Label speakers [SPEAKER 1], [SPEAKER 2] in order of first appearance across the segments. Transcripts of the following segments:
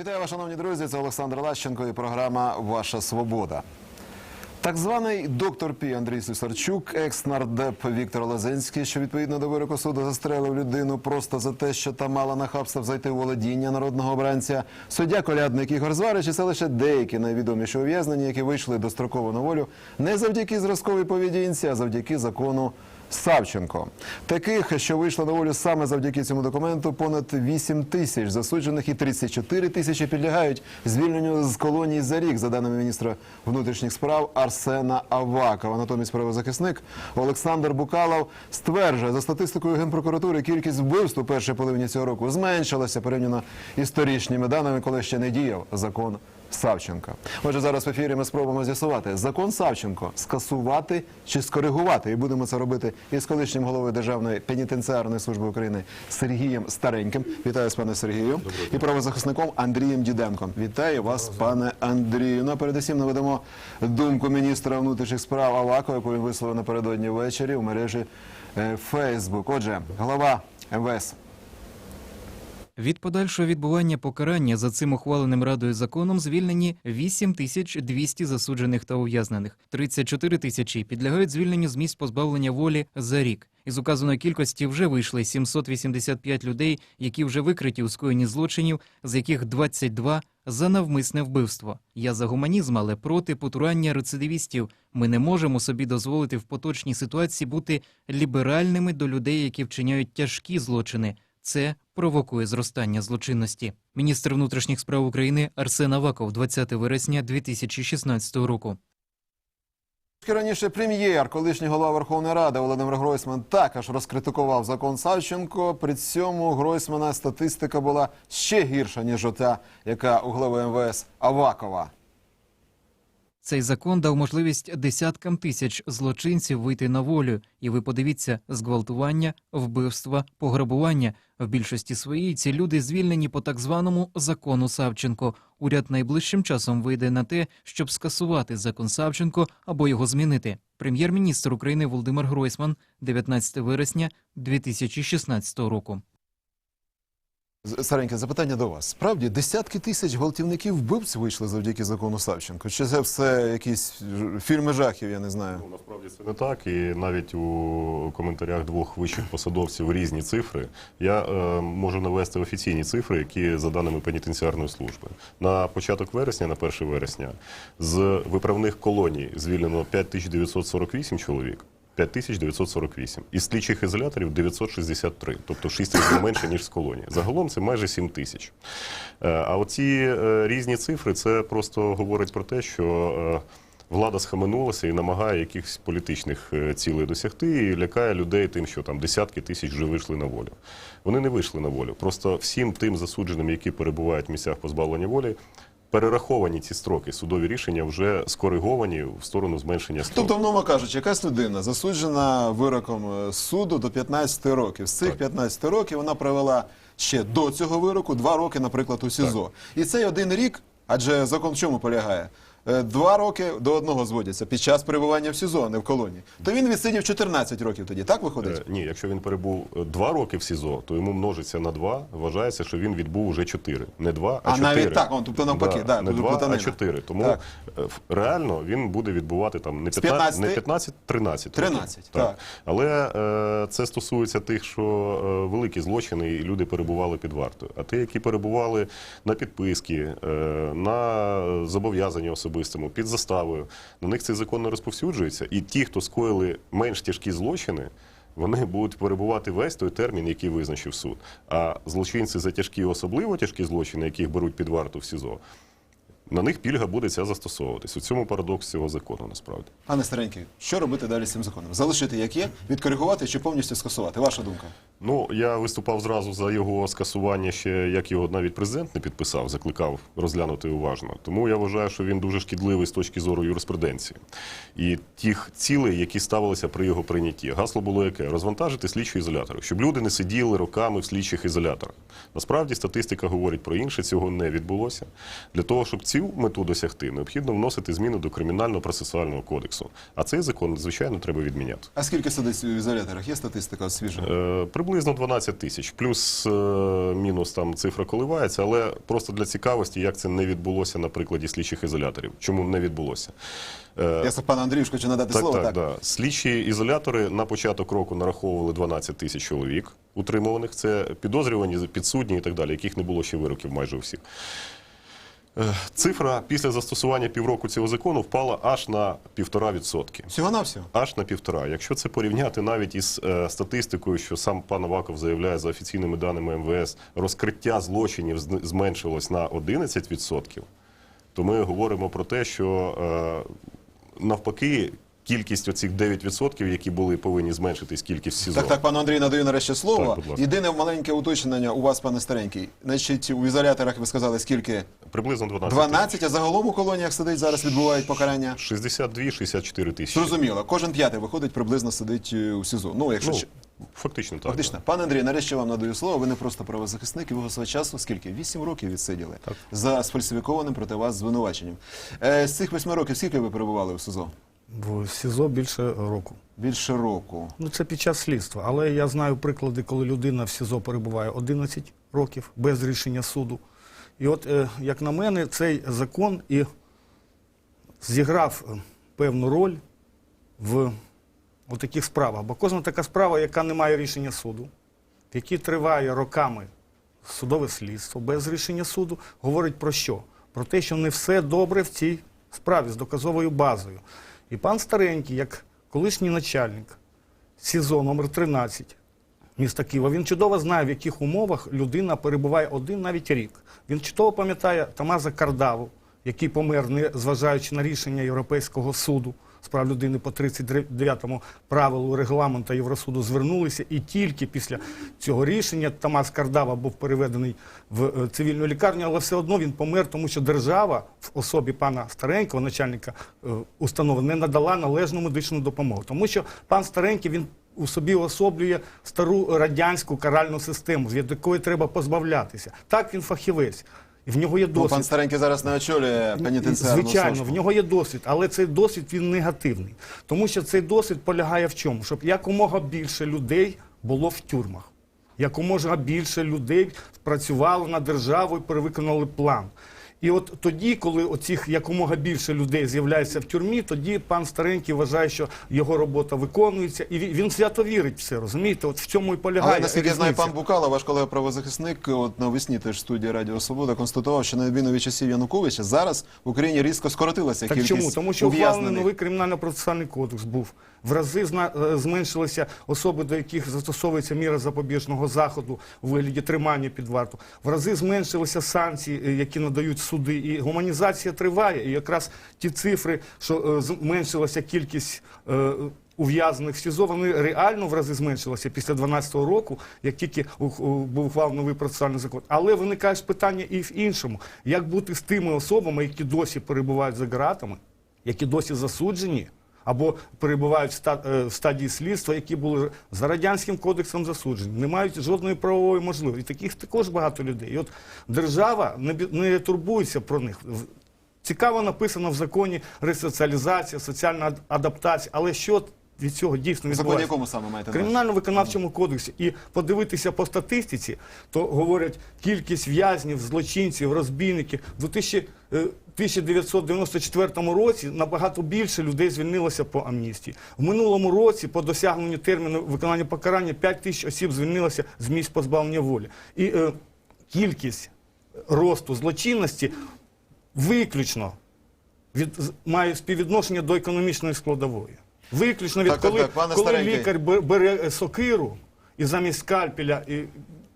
[SPEAKER 1] Вітаю вас, шановні друзі. Це Олександр Лащенко і програма Ваша Свобода. Так званий доктор Пі Андрій Слюсарчук, екс-нардеп Віктор Лазинський, що відповідно до вироку суду застрелив людину просто за те, що та мала нахабство взайти у володіння народного обранця. Суддя колядник Ігор Зварич і це лише деякі найвідоміші ув'язнені, які вийшли достроково на волю не завдяки зразковій поведінці, а завдяки закону. Савченко таких, що вийшли на волю саме завдяки цьому документу, понад 8 тисяч засуджених і 34 тисячі підлягають звільненню з колонії за рік, за даними міністра внутрішніх справ Арсена Авакова. Натомість правозахисник Олександр Букалов стверджує, за статистикою генпрокуратури кількість вбивств у першій половині цього року зменшилася порівняно із торічніми даними, коли ще не діяв закон. Савченка. Отже, зараз в ефірі ми спробуємо з'ясувати закон Савченко скасувати чи скоригувати. І будемо це робити із колишнім головою Державної пенітенціарної служби України Сергієм Стареньким. Вітаю з пане Сергію і правозахисником Андрієм Діденком. Вітаю вас, пане Андрію. Ну а передусім наведемо думку міністра внутрішніх справ Авакова, яку він висловив напередодні ввечері в мережі Фейсбук. Отже, голова МВС
[SPEAKER 2] Від подальшого відбування покарання за цим ухваленим радою законом звільнені 8200 засуджених та ув'язнених. 34 тисячі підлягають звільненню з місць позбавлення волі за рік. Із указаної кількості вже вийшли 785 людей, які вже викриті у скоєнні злочинів, з яких 22 за навмисне вбивство. Я за гуманізм, але проти потурання рецидивістів. Ми не можемо собі дозволити в поточній ситуації бути ліберальними до людей, які вчиняють тяжкі злочини. Це провокує зростання злочинності. Міністр внутрішніх справ України Арсен Аваков 20 вересня 2016 року.
[SPEAKER 1] Раніше прем'єр, колишній голова Верховної Ради Володимир Гройсман також розкритикував закон Савченко. При цьому Гройсмана статистика була ще гірша ніж ота, яка у глави МВС Авакова.
[SPEAKER 2] Цей закон дав можливість десяткам тисяч злочинців вийти на волю. І ви подивіться, зґвалтування, вбивства, пограбування. В більшості своїй ці люди звільнені по так званому закону Савченко. Уряд найближчим часом вийде на те, щоб скасувати закон Савченко або його змінити. Прем'єр-міністр України Володимир Гройсман 19 вересня 2016 року.
[SPEAKER 1] З- запитання до вас. Справді, десятки тисяч гвалтівників вбивць вийшли завдяки закону Савченко. Чи це все якісь фільми жахів, я не знаю.
[SPEAKER 3] Ну, насправді це не так, і навіть у коментарях двох вищих посадовців різні цифри. Я е, можу навести офіційні цифри, які за даними пенітенціарної служби. На початок вересня, на 1 вересня, з виправних колоній звільнено 5948 чоловік. 5948. Із слідчих ізоляторів 963, тобто 6 разів менше, ніж з колонії. Загалом це майже 7 тисяч. Е, А оці е, різні цифри це просто говорить про те, що е, влада схаменулася і намагає якихось політичних цілей досягти і лякає людей тим, що там десятки тисяч вже вийшли на волю. Вони не вийшли на волю. Просто всім тим засудженим, які перебувають в місцях позбавлення волі. Перераховані ці строки, судові рішення вже скориговані в сторону зменшення строків.
[SPEAKER 1] Тобто, мовно кажучи, якась людина засуджена вироком е, суду до 15 років. З цих
[SPEAKER 3] Так.
[SPEAKER 1] 15 років вона провела ще до цього вироку два роки, наприклад, у СІЗО. І цей один рік, адже закон в чому полягає? Е, Два роки до одного зводяться під час перебування в СІЗО, а не в колонії. То він відсидів 14 років тоді, так виходить?
[SPEAKER 3] Е, Ні, якщо він перебув е, два роки в СІЗО, то йому множиться на два. Вважається, що він відбув уже чотири. Не два, а,
[SPEAKER 1] А,
[SPEAKER 3] чотири.
[SPEAKER 1] навіть так, он, тобто навпаки, да,
[SPEAKER 3] не два,
[SPEAKER 1] плутанина.
[SPEAKER 3] а чотири. Тому
[SPEAKER 1] Так.
[SPEAKER 3] реально він буде відбувати там не 15,
[SPEAKER 1] 15?
[SPEAKER 3] не 15 13. років.
[SPEAKER 1] 13, так.
[SPEAKER 3] Але е, це стосується тих, що е, великі злочини, і люди перебували під вартою. А ті, які перебували на підписки, е, на зобов'язанні особистому, під заставою, на них цей закон не розповсюджується. І ті, хто скоїли менш тяжкі злочини. Вони будуть перебувати весь той термін, який визначив суд. А злочинці за тяжкі, особливо тяжкі злочини, яких беруть під варту в СІЗО, на них пільга буде ця застосовуватись. У цьому парадокс цього закону насправді.
[SPEAKER 1] Пане Старенький, що робити далі з цим законом? Залишити як є, відкоригувати чи повністю скасувати? Ваша думка?
[SPEAKER 3] Ну, я виступав зразу за його скасування ще, як його навіть президент не підписав, закликав розглянути уважно. Тому я вважаю, що він дуже шкідливий з точки зору юриспруденції і тих цілей, які ставилися при його прийнятті. Гасло було яке? Розвантажити слідчі ізолятори, щоб люди не сиділи роками в слідчих ізоляторах. Насправді статистика говорить про інше, цього не відбулося. Для того, щоб ці цю мету досягти, необхідно вносити зміни до кримінального процесуального кодексу. А цей закон, звичайно, треба відміняти.
[SPEAKER 1] А скільки сидить в ізоляторах? Є статистика свіжа?
[SPEAKER 3] Е, приблизно 12 тисяч. Плюс е, мінус там цифра коливається, але просто для цікавості, як це не відбулося на прикладі слідчих ізоляторів. Чому не відбулося? Е,
[SPEAKER 1] Я пан Андрію хочу надати
[SPEAKER 3] так,
[SPEAKER 1] слово.
[SPEAKER 3] так, да. Слідчі ізолятори на початок року нараховували 12 тисяч чоловік утримуваних. Це підозрювані, підсудні і так далі, яких не було ще вироків майже у всіх. Е, Цифра після застосування півроку цього закону впала аж на півтора відсотки.
[SPEAKER 1] Всього навсього.
[SPEAKER 3] Аж на півтора. Якщо це порівняти навіть із е, статистикою, що сам пан Аваков заявляє за офіційними даними МВС, розкриття злочинів зменшилось на 11%, то ми говоримо про те, що е, навпаки кількість оцих 9%, які були повинні зменшитись, кількість СІЗО.
[SPEAKER 1] Так, так, пану Андрію надаю нарешті слово.
[SPEAKER 3] Так.
[SPEAKER 1] Єдине маленьке уточнення у вас, пане старенький. Значить, у ізоляторах ви сказали, скільки?
[SPEAKER 3] Приблизно 12.
[SPEAKER 1] 12, а загалом у колоніях сидить зараз відбувають покарання.
[SPEAKER 3] 62-64 тисячі.
[SPEAKER 1] Зрозуміло, кожен п'ятий виходить приблизно сидить е, у СІЗО. Ну, якщо
[SPEAKER 3] Ну, фактично так.
[SPEAKER 1] фактично. Пане Андрій, нарешті вам надаю слово. Ви не просто правозахисник, і ви свого часу скільки? Вісім років відсиділи за сфальсифікованим проти вас звинуваченням. Е, з цих восьми років скільки ви перебували в СІЗО?
[SPEAKER 4] В СІЗО більше року.
[SPEAKER 1] Більше року.
[SPEAKER 4] Ну це під час слідства. Але я знаю приклади, коли людина в СІЗО перебуває 11 років без рішення суду. І от, е, як на мене, цей закон і зіграв е, певну роль в таких справах. Бо кожна така справа, яка не має рішення суду, в якій триває роками судове слідство без рішення суду, говорить про що? Про те, що не все добре в цій справі з доказовою базою. І пан Старенький, як колишній начальник СІЗО номер 13 міста Києва, він чудово знає, в яких умовах людина перебуває один навіть рік. Він чудово пам'ятає Тамаза Кардаву, який помер, не зважаючи на рішення Європейського суду з прав людини по 39-му правилу регламенту Євросуду звернулися, і тільки після цього рішення Тамас Кардава був переведений в е, цивільну лікарню, але все одно він помер, тому що держава в особі пана Старенького, начальника е, установи, не надала належну медичну допомогу. Тому що пан Старенький він у собі особлює стару радянську каральну систему, від якої треба позбавлятися. Так він фахівець. І в нього є
[SPEAKER 1] Ну,
[SPEAKER 4] досвід.
[SPEAKER 1] пан Старенький зараз не очолює пенітенціарну
[SPEAKER 4] Звичайно,
[SPEAKER 1] службу.
[SPEAKER 4] в нього є досвід, але цей досвід він негативний. Тому що цей досвід полягає в чому? Щоб якомога більше людей було в тюрмах. Якомога більше людей працювало на державу і перевиконали план. І от тоді, коли оцих якомога більше людей з'являється в тюрмі, тоді пан Старенький вважає, що його робота виконується, і він- свято вірить в це. Розумієте? От в цьому і полягає.
[SPEAKER 1] Але наскільки я знаю, пан Букала, ваш колега правозахисник, от навесні теж в студії Радіо Свобода констатував, що на відміну від часів Януковича зараз в Україні різко скоротилася
[SPEAKER 4] Так
[SPEAKER 1] кількість
[SPEAKER 4] чому? Тому що ухвалений новий кримінально-процесуальний кодекс був. В рази е, зменшилися особи, до яких застосовується міра запобіжного заходу у вигляді тримання під варту. В рази зменшилися санкції, е, які надають суди. І гуманізація триває. І якраз ті цифри, що е, зменшилася кількість. Ув'язнених в СІЗО вони реально в рази зменшилися після 12-го року, як тільки був ухвалений новий процесуальний закон. Але виникає ж питання і в іншому: як бути з тими особами, які досі перебувають за ґратами, які досі засуджені або перебувають е, в стадії слідства, які були за радянським кодексом засуджені, не мають жодної правової можливості. Таких також багато людей. І от держава не, не турбується про них. Цікаво написано в законі ресоціалізація, соціальна адаптація, але що від цього дійсно відбувається?
[SPEAKER 1] якому саме маєте
[SPEAKER 4] кримінально-виконавчому кодексі і подивитися по статистиці, то говорять кількість в'язнів, злочинців, розбійників. В 2000, е, 1994 році набагато більше людей звільнилося по амністії. В минулому році, по досягненню терміну виконання покарання, 5 тисяч осіб звільнилося з місць позбавлення волі. І е, кількість росту злочинності виключно від, має співвідношення до економічної складової. Виключно від
[SPEAKER 1] Так, так,
[SPEAKER 4] коли,
[SPEAKER 1] так, пане
[SPEAKER 4] коли
[SPEAKER 1] Старенький.
[SPEAKER 4] лікар бе- бере е, сокиру і замість скальпеля і,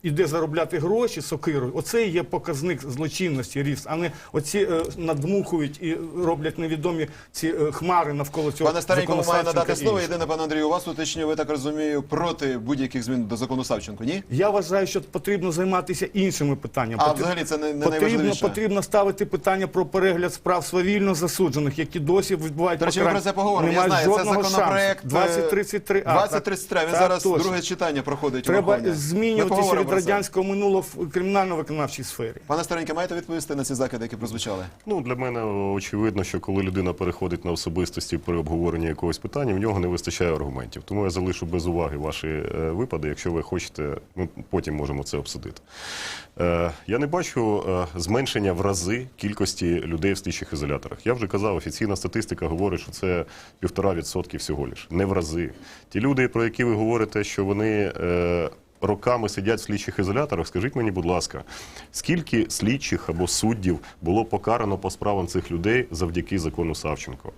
[SPEAKER 4] іде заробляти гроші сокирою, оце і є показник злочинності ріст, а не оці е, надмухують і роблять невідомі ці е, хмари навколо цього.
[SPEAKER 1] Пане Старенькому маю
[SPEAKER 4] закону
[SPEAKER 1] надати
[SPEAKER 4] Савченка і
[SPEAKER 1] слово.
[SPEAKER 4] інших.
[SPEAKER 1] Єдине, пане Андрію, у вас уточнюю, ви так розумію, проти будь-яких змін до закону Савченко, ні?
[SPEAKER 4] Я вважаю, що потрібно займатися іншими питаннями.
[SPEAKER 1] А
[SPEAKER 4] Потр-
[SPEAKER 1] взагалі це не, не
[SPEAKER 4] Потрібно,
[SPEAKER 1] найважливіше.
[SPEAKER 4] потрібно ставити питання про перегляд справ свавільно засуджених, які досі відбувають
[SPEAKER 1] До речі, ми про це поговоримо. Я
[SPEAKER 4] мають
[SPEAKER 1] знаю, це
[SPEAKER 4] жодного
[SPEAKER 1] законопроект
[SPEAKER 4] шансу. 2033 а
[SPEAKER 1] 2033. Він
[SPEAKER 4] так
[SPEAKER 1] зараз
[SPEAKER 4] точно.
[SPEAKER 1] друге читання проходить. у
[SPEAKER 4] Треба
[SPEAKER 1] Верховній.
[SPEAKER 4] змінювати
[SPEAKER 1] поговоримо про насамперед.
[SPEAKER 4] Радянського минулого в кримінально-виконавчій сфері.
[SPEAKER 1] Пане Стареньке, маєте відповісти на ці закиди, які прозвучали?
[SPEAKER 3] Ну, для мене очевидно, що коли людина переходить на особистості при обговоренні якогось питання, в нього не вистачає аргументів. Тому я залишу без уваги ваші е, випади. Якщо ви хочете, ми потім можемо це обсудити. Е, я не бачу е, зменшення в рази кількості людей в слідчих ізоляторах. Я вже казав, офіційна статистика говорить, що це півтора відсотки всього лиш. Не в рази. Ті люди, про які ви говорите, що вони. Е, роками сидять в слідчих ізоляторах. Скажіть мені, будь ласка, скільки слідчих або суддів було покарано по справам цих людей завдяки закону Савченко?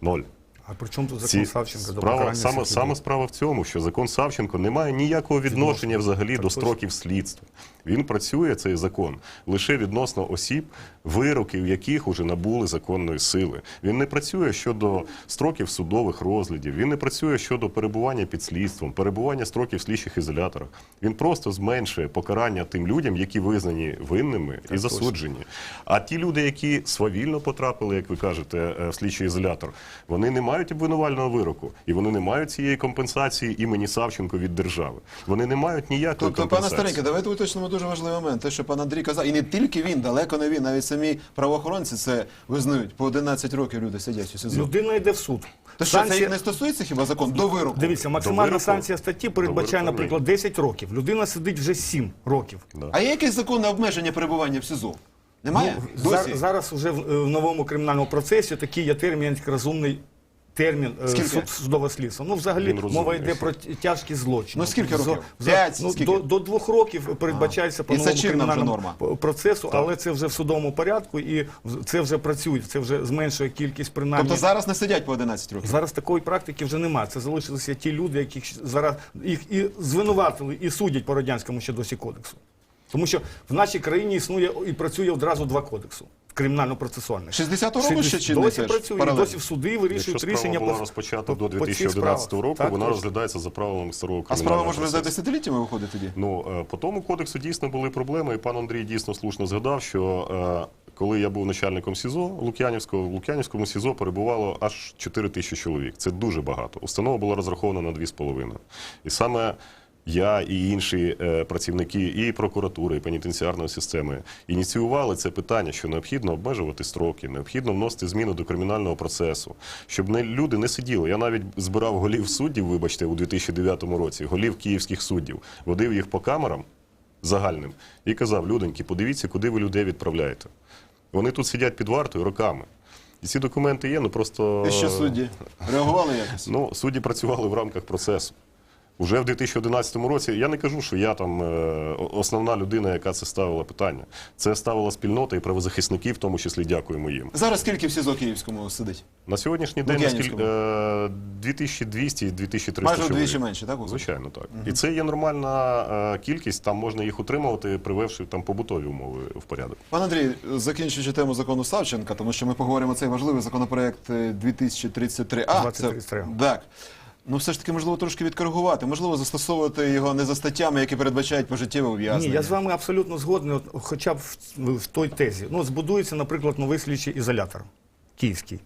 [SPEAKER 3] Ноль.
[SPEAKER 4] А при чому тут закон
[SPEAKER 3] Ці
[SPEAKER 4] Савченка до
[SPEAKER 3] справа,
[SPEAKER 4] покарання
[SPEAKER 3] саме, саме
[SPEAKER 4] людей?
[SPEAKER 3] справа в цьому, що закон Савченко не має ніякого відношення взагалі
[SPEAKER 4] Так
[SPEAKER 3] до строків слідства. Він працює цей закон лише відносно осіб, вироків яких уже набули законної сили. Він не працює щодо строків судових розглядів. Він не працює щодо перебування під слідством, перебування строків в слідчих ізоляторах. Він просто зменшує покарання тим людям, які визнані винними і засуджені. А ті люди, які свавільно потрапили, як ви кажете, е, в слідчий ізолятор, вони не мають обвинувального вироку, і вони не мають цієї компенсації імені Савченко від держави. Вони не мають ніякої
[SPEAKER 1] Тобто, пане
[SPEAKER 3] компенсації.
[SPEAKER 1] Стареньке, давайте уточнимо дуже важливий момент. Те, що пан Андрій казав, і не тільки він, далеко не він, навіть самі правоохоронці це визнають. По 11 років люди сидять у СІЗО.
[SPEAKER 4] Людина йде в суд.
[SPEAKER 1] То що,
[SPEAKER 4] Санкція-
[SPEAKER 1] їх не стосується хіба закон до вироку?
[SPEAKER 4] Дивіться, максимальна
[SPEAKER 3] вироку?
[SPEAKER 4] санкція статті передбачає, наприклад, 10 років. Людина сидить вже 7 років.
[SPEAKER 1] А є якесь законне обмеження перебування в СІЗО? Немає?
[SPEAKER 4] Ну,
[SPEAKER 1] Досі?
[SPEAKER 4] зараз вже в, е, в новому кримінальному процесі такий є термін, як розумний термін е,
[SPEAKER 1] Скільки?
[SPEAKER 4] суд, судове слідство. Ну, взагалі,
[SPEAKER 3] Він розумний.
[SPEAKER 4] мова йде про т- тяжкі злочини.
[SPEAKER 1] Ну, скільки років?
[SPEAKER 4] за-
[SPEAKER 1] П'ять?
[SPEAKER 4] Ну,
[SPEAKER 1] Скільки?
[SPEAKER 4] до, до двох років передбачається по
[SPEAKER 1] І це
[SPEAKER 4] новому
[SPEAKER 1] чинна вже
[SPEAKER 4] кримінальному
[SPEAKER 1] норма?
[SPEAKER 4] п- процесу, але це вже в судовому порядку і в- це вже працює, це вже зменшує кількість принаймні.
[SPEAKER 1] Тобто зараз не сидять по 11 років?
[SPEAKER 4] Зараз такої практики вже немає. Це залишилися ті люди, яких щ- зараз їх і звинуватили, і судять по радянському ще досі кодексу. Тому що в нашій країні існує і працює одразу два кодексу. Кримінально-процесуальний.
[SPEAKER 1] 60-го року ще чинний
[SPEAKER 4] досі
[SPEAKER 1] теж,
[SPEAKER 4] працює,
[SPEAKER 1] паралельно?
[SPEAKER 4] досі в суди
[SPEAKER 3] Якщо
[SPEAKER 4] вирішують
[SPEAKER 3] справа
[SPEAKER 4] рішення
[SPEAKER 3] була
[SPEAKER 4] по-
[SPEAKER 3] розпочата до
[SPEAKER 4] по цих
[SPEAKER 3] 2011
[SPEAKER 4] справах.
[SPEAKER 3] року,
[SPEAKER 4] Так,
[SPEAKER 3] вона
[SPEAKER 4] точно.
[SPEAKER 3] розглядається за правилами старого
[SPEAKER 1] А справа
[SPEAKER 3] кримінального
[SPEAKER 1] може
[SPEAKER 3] процесу.
[SPEAKER 1] за десятиліттями виходить тоді?
[SPEAKER 3] Ну е, по тому кодексу дійсно були проблеми, і пан Андрій дійсно слушно згадав, що е, коли я був начальником СІЗО Лук'янівського, в Лук'янівському СІЗО перебувало аж 4 тисячі чоловік. Це дуже багато. Установа була розрахована на 2,5. І саме я і інші е, працівники і прокуратури, і пенітенціарної системи ініціювали це питання, що необхідно обмежувати строки, необхідно вносити зміни до кримінального процесу, щоб не люди не сиділи. Я навіть збирав голів суддів, вибачте, у 2009 році, голів київських суддів, водив їх по камерам загальним і казав: люденьки, подивіться, куди ви людей відправляєте. Вони тут сидять під вартою роками. І ці документи є, ну просто
[SPEAKER 1] І ще судді реагували якось?
[SPEAKER 3] Ну, судді працювали в рамках процесу. Уже в 2011 році я не кажу, що я там е, основна людина, яка це ставила питання. Це ставила спільнота і правозахисники, в тому числі дякуємо їм.
[SPEAKER 1] Зараз скільки в СІЗО Київському сидить?
[SPEAKER 3] На сьогоднішній день
[SPEAKER 1] Лук'янівському.
[SPEAKER 3] е, 2200-2300
[SPEAKER 1] Майже вдвічі менше, так?
[SPEAKER 3] Звичайно, так. І це є нормальна е, кількість, там можна їх утримувати, привевши там побутові умови в порядок.
[SPEAKER 1] Пан Андрій, закінчуючи тему закону Савченка, тому що ми поговоримо цей важливий законопроект е, 2033. А,
[SPEAKER 4] 2033.
[SPEAKER 1] Це, так. Ну, все ж таки, можливо, трошки відкоригувати, можливо, застосовувати його не за статтями, які передбачають пожиттєве
[SPEAKER 4] Ні, я з вами абсолютно згодний, от, хоча б в, в той тезі. Ну, збудується, наприклад, новий слідчий ізолятор київський.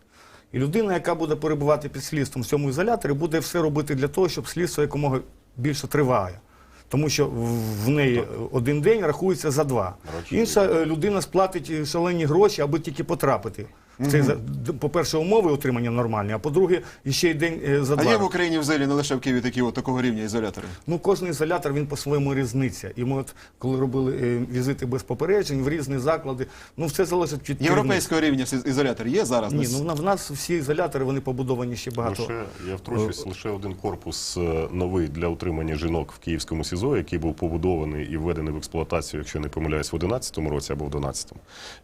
[SPEAKER 4] І людина, яка буде перебувати під слідством в цьому ізоляторі, буде все робити для того, щоб слідство якомога більше триває. Тому що в- в неї один день рахується за два. Інша е, людина сплатить е, шалені гроші, аби тільки потрапити. В цей за- по-перше, умови отримання нормальні, а по-друге, ще й день е, за
[SPEAKER 1] А
[SPEAKER 4] два.
[SPEAKER 1] є в Україні взагалі не лише в Києві такі от такого рівня ізолятори.
[SPEAKER 4] Ну, кожен ізолятор він по-своєму різниця. І ми, от, коли робили е, візити без попереджень в різні заклади, ну все залежить від керівництва.
[SPEAKER 1] Європейського рівня ізолятор є зараз?
[SPEAKER 4] Ні, ну в нас всі ізолятори вони побудовані ще багато.
[SPEAKER 3] Лише, я втручусь, лише один корпус е, новий для утримання жінок в Київському СІЗО, який був побудований і введений в експлуатацію, якщо не помиляюсь, в 2011 році або в 2012.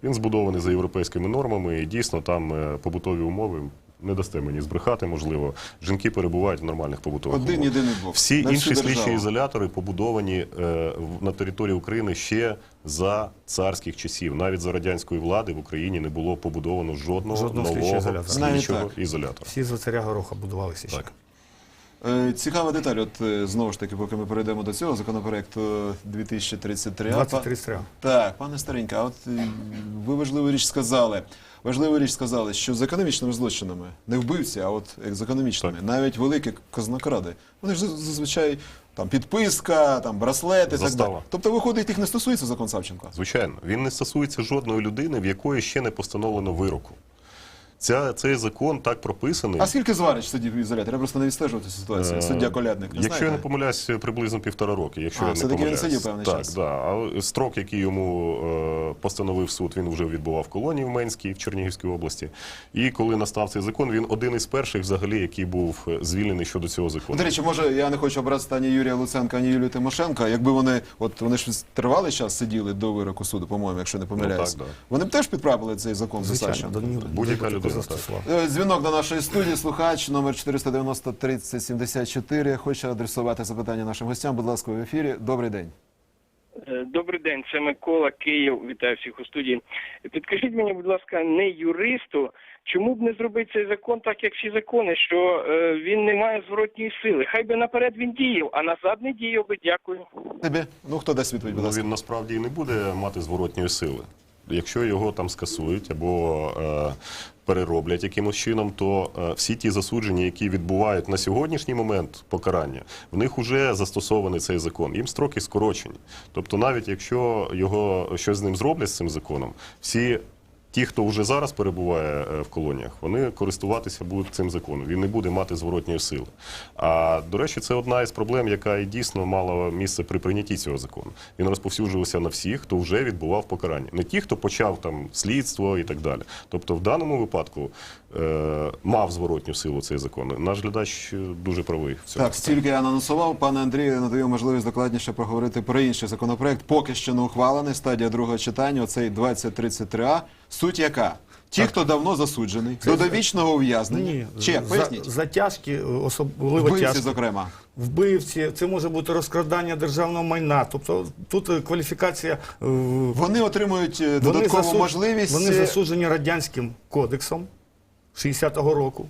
[SPEAKER 3] Він збудований за європейськими нормами, і дійсно там е, побутові умови. Не дасте мені збрехати, можливо. Жінки перебувають в нормальних побутових
[SPEAKER 1] Один
[SPEAKER 3] умовах.
[SPEAKER 1] єдиний блок.
[SPEAKER 3] Всі
[SPEAKER 1] На
[SPEAKER 3] інші слідчі ізолятори побудовані е, на території України ще за царських часів. Навіть за радянської влади в Україні не було побудовано жодного,
[SPEAKER 4] Жодного
[SPEAKER 3] нового слідчого ізолятора.
[SPEAKER 4] Всі за царя гороха будувалися ще.
[SPEAKER 3] Так.
[SPEAKER 1] Е, Цікава деталь, от е, знову ж таки, поки ми перейдемо до цього законопроекту 2033. А,
[SPEAKER 4] 23
[SPEAKER 1] Так, пане Старенька, от ви важливу річ сказали. Важливу річ сказали, що з економічними злочинами, не вбивці, а от з економічними, навіть великі казнокради, вони ж зазвичай Там підписка, там браслети, так далі. Тобто, виходить, їх не стосується закон Савченко.
[SPEAKER 3] Звичайно, він не стосується жодної людини, в якої ще не постановлено вироку. Ця, цей закон так прописаний.
[SPEAKER 1] А скільки зварич сидів в ізоляторі? Я просто не відстежую цю ситуацію.
[SPEAKER 3] Е,
[SPEAKER 1] Суддя колядник. Не
[SPEAKER 3] Якщо я не
[SPEAKER 1] знаєте?
[SPEAKER 3] помиляюсь, приблизно півтора роки. Якщо
[SPEAKER 1] А,
[SPEAKER 3] я не
[SPEAKER 1] все-таки він сидів певний
[SPEAKER 3] так,
[SPEAKER 1] час.
[SPEAKER 3] Да. А строк, який йому е, постановив суд, він вже відбував в колонії в Менській, в Чернігівській області. І коли настав цей закон, він один із перших, взагалі, який був звільнений щодо цього закону.
[SPEAKER 1] До речі, може, я не хочу образити ані Юрія Луценка, ані Юлію Тимошенко. Якби вони, от вони ж тривалий час сиділи до вироку суду, по-моєму, якщо не помиляюсь.
[SPEAKER 3] так, да.
[SPEAKER 1] Вони б теж підправили цей закон за
[SPEAKER 3] Будь-яка людина,
[SPEAKER 4] застосував.
[SPEAKER 1] Е, Дзвінок до нашої студії, слухач номер 490 30 74. Хоче адресувати запитання нашим гостям. Будь ласка, в ефірі. Добрий день.
[SPEAKER 5] Е, Добрий день, це Микола Київ. Вітаю всіх у студії. Підкажіть мені, будь ласка, не юристу, чому б не зробити цей закон так, як всі закони, що е, він не має зворотньої сили. Хай би наперед він діяв, а назад не діяв би. Дякую.
[SPEAKER 1] Тобі? Ну хто дасть відповідь, будь
[SPEAKER 3] Ну,
[SPEAKER 1] ласка?
[SPEAKER 3] він насправді і не буде мати зворотньої сили. Якщо його там скасують або е, перероблять якимось чином, то е, всі ті засудження, які відбувають на сьогоднішній момент покарання, в них вже застосований цей закон. Їм строки скорочені. Тобто, навіть якщо його щось з ним зроблять з цим законом, всі. Ті, хто вже зараз перебуває е, в колоніях, вони користуватися будуть цим законом. Він не буде мати зворотньої сили. А до речі, це одна із проблем, яка і дійсно мала місце при прийнятті цього закону. Він розповсюджувався на всіх, хто вже відбував покарання, не ті, хто почав там слідство і так далі. Тобто, в даному випадку е, мав зворотню силу цей закон. Наш глядач е, дуже правий в цьому.
[SPEAKER 1] Так, стільки я анонсував. Пане Андрію, надаю можливість докладніше проговорити про інший законопроект. Поки що не ухвалений. Стадія другого читання. Оцей 2033А. Суть яка? Ті, хто давно засуджений, до довічного ув'язнення.
[SPEAKER 4] Ні,
[SPEAKER 1] Ще,
[SPEAKER 4] за,
[SPEAKER 1] поясніть.
[SPEAKER 4] затяжки, особливо
[SPEAKER 1] Вбивці,
[SPEAKER 4] тяжкі.
[SPEAKER 1] зокрема.
[SPEAKER 4] Вбивці, це може бути розкрадання державного майна. Тобто тут е, кваліфікація е,
[SPEAKER 1] Вони отримують е,
[SPEAKER 4] Вони
[SPEAKER 1] додаткову
[SPEAKER 4] засуд-
[SPEAKER 1] можливість.
[SPEAKER 4] Вони засуджені радянським кодексом 60-го року.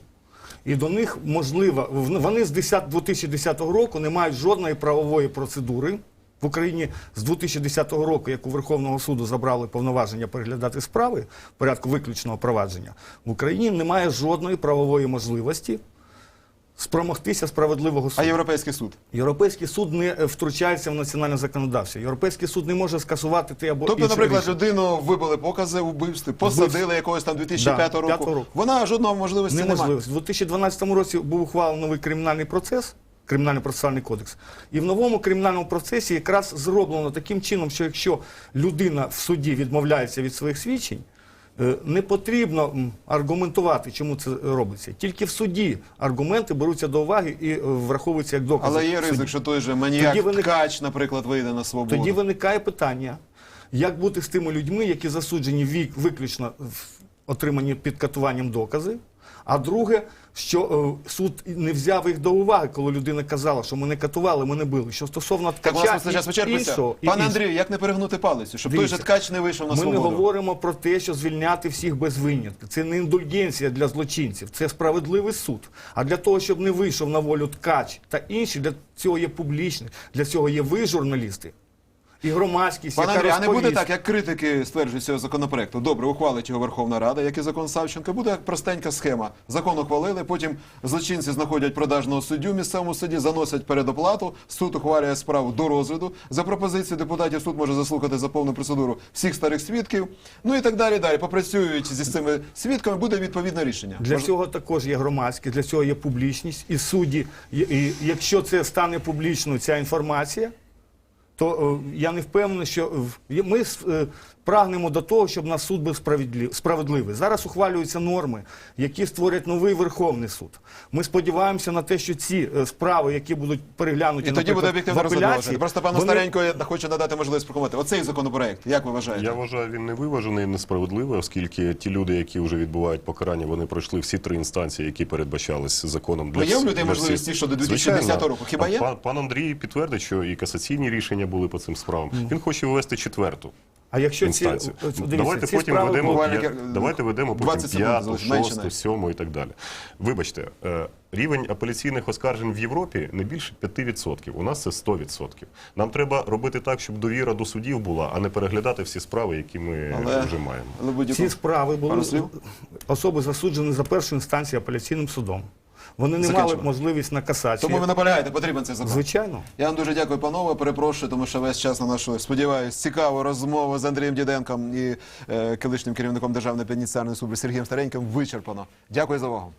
[SPEAKER 4] І до них можливо, вони з 10 2010 року не мають жодної правової процедури. В Україні з 2010 року, як у Верховного суду забрали повноваження переглядати справи в порядку виключного провадження, в Україні немає жодної правової можливості спромогтися справедливого суду.
[SPEAKER 1] А Європейський суд.
[SPEAKER 4] Європейський суд не е, втручається в національне законодавство. Європейський суд не може скасувати те або
[SPEAKER 1] Тобто, наприклад,
[SPEAKER 4] рішення.
[SPEAKER 1] людину вибили покази у вбивстві, посадили якогось там 2005
[SPEAKER 4] Да,
[SPEAKER 1] року.
[SPEAKER 4] року.
[SPEAKER 1] Вона жодного можливості не має.
[SPEAKER 4] Неможливо. 2012 році був ухвалений новий кримінальний процес, кримінально-процесуальний кодекс. І в новому кримінальному процесі якраз зроблено таким чином, що якщо людина в суді відмовляється від своїх свідчень, е, не потрібно аргументувати, чому це робиться. Тільки в суді аргументи беруться до уваги і е, враховуються як докази.
[SPEAKER 1] Але є ризик, що той же маніяк
[SPEAKER 4] Тоді виник-
[SPEAKER 1] ткач, наприклад, вийде на свободу.
[SPEAKER 4] Тоді виникає питання, як бути з тими людьми, які засуджені вік виключно в отримані під катуванням докази. А друге, що е, суд не взяв їх до уваги, коли людина казала, що ми не катували, ми не били. Що стосовно
[SPEAKER 1] Так,
[SPEAKER 4] ткача
[SPEAKER 1] власне, час
[SPEAKER 4] і
[SPEAKER 1] вичерпується.
[SPEAKER 4] іншого, і
[SPEAKER 1] Пане
[SPEAKER 4] іншого.
[SPEAKER 1] Андрію, як не перегнути палицю, щоб той
[SPEAKER 4] Дивіться,
[SPEAKER 1] же ткач не вийшов на
[SPEAKER 4] Ми не
[SPEAKER 1] свободу?
[SPEAKER 4] говоримо про те, що звільняти всіх без винятку. Це не індульгенція для злочинців, це справедливий суд. А для того, щоб не вийшов на волю ткач та інші, для цього є публічність, для цього є ви, журналісти, і громадськість,
[SPEAKER 1] Пане
[SPEAKER 4] яка
[SPEAKER 1] Андрію, а не буде так, як критики стверджують цього законопроекту. Добре, ухвалить його Верховна Рада, як і закон Савченка. Буде простенька схема. Закон ухвалили, потім злочинці знаходять продажного суддю в місцевому суді, заносять передоплату, суд ухвалює справу до розгляду. За пропозицією депутатів суд може заслухати за повну процедуру всіх старих свідків. Ну і так далі. Далі попрацюють зі цими свідками, буде відповідне рішення.
[SPEAKER 4] Для
[SPEAKER 1] Мож-
[SPEAKER 4] цього також є громадськість, для цього є публічність. І судді, і, і якщо це стане публічною ця інформація, то е, я не впевнений, що ми е, прагнемо до того, щоб наш суд був справедлив- справедливий. Зараз ухвалюються норми, які створять новий Верховний суд. Ми сподіваємося на те, що ці е, справи, які будуть переглянуті
[SPEAKER 1] І тоді буде об'єктивно
[SPEAKER 4] в
[SPEAKER 1] розглядувати. Просто пану
[SPEAKER 4] вони-
[SPEAKER 1] старенько я хочу надати можливість прокоментувати. Оцей законопроект, як ви вважаєте?
[SPEAKER 3] Я вважаю, він не виважений несправедливий, оскільки ті люди, які вже відбувають покарання, вони пройшли всі три інстанції, які передбачались законом для
[SPEAKER 1] є в людей
[SPEAKER 3] для
[SPEAKER 1] можливість
[SPEAKER 3] всіх.
[SPEAKER 1] ті, що до 2010
[SPEAKER 3] Звичайно.
[SPEAKER 1] року? Хіба є?
[SPEAKER 3] Пан, пан Андрій підтвердить, що і касаційні рішення були по цим справам. Він хоче ввести четверту.
[SPEAKER 4] А якщо ці,
[SPEAKER 3] інстанцію.
[SPEAKER 4] от, дивіться,
[SPEAKER 3] давайте
[SPEAKER 4] ці
[SPEAKER 3] потім ведемо
[SPEAKER 1] буквально
[SPEAKER 3] давайте ведемо потім
[SPEAKER 1] секунд
[SPEAKER 3] п'яту,
[SPEAKER 1] залишилось, менше
[SPEAKER 3] шосту,
[SPEAKER 1] навіть.
[SPEAKER 3] сьому і так далі. Вибачте, е, рівень апеляційних оскаржень в Європі не більше 5%. У нас це 100%. Нам треба робити так, щоб довіра до судів була, а не переглядати всі справи, які ми
[SPEAKER 1] Але-
[SPEAKER 3] вже маємо.
[SPEAKER 1] Але
[SPEAKER 4] Ці справи були особи засуджені за першу інстанцію апеляційним судом. Вони не
[SPEAKER 1] Закінчимо.
[SPEAKER 4] мали можливість на касацію.
[SPEAKER 1] Тому ви наполягаєте, потрібен цей закон.
[SPEAKER 4] Звичайно.
[SPEAKER 1] Я вам дуже дякую, панове. Перепрошую, тому що весь час на нашу сподіваюсь цікаву розмову з Андрієм Діденком і е, колишнім керівником Державної пенітенціарної служби Сергієм Стареньким вичерпано. Дякую за увагу.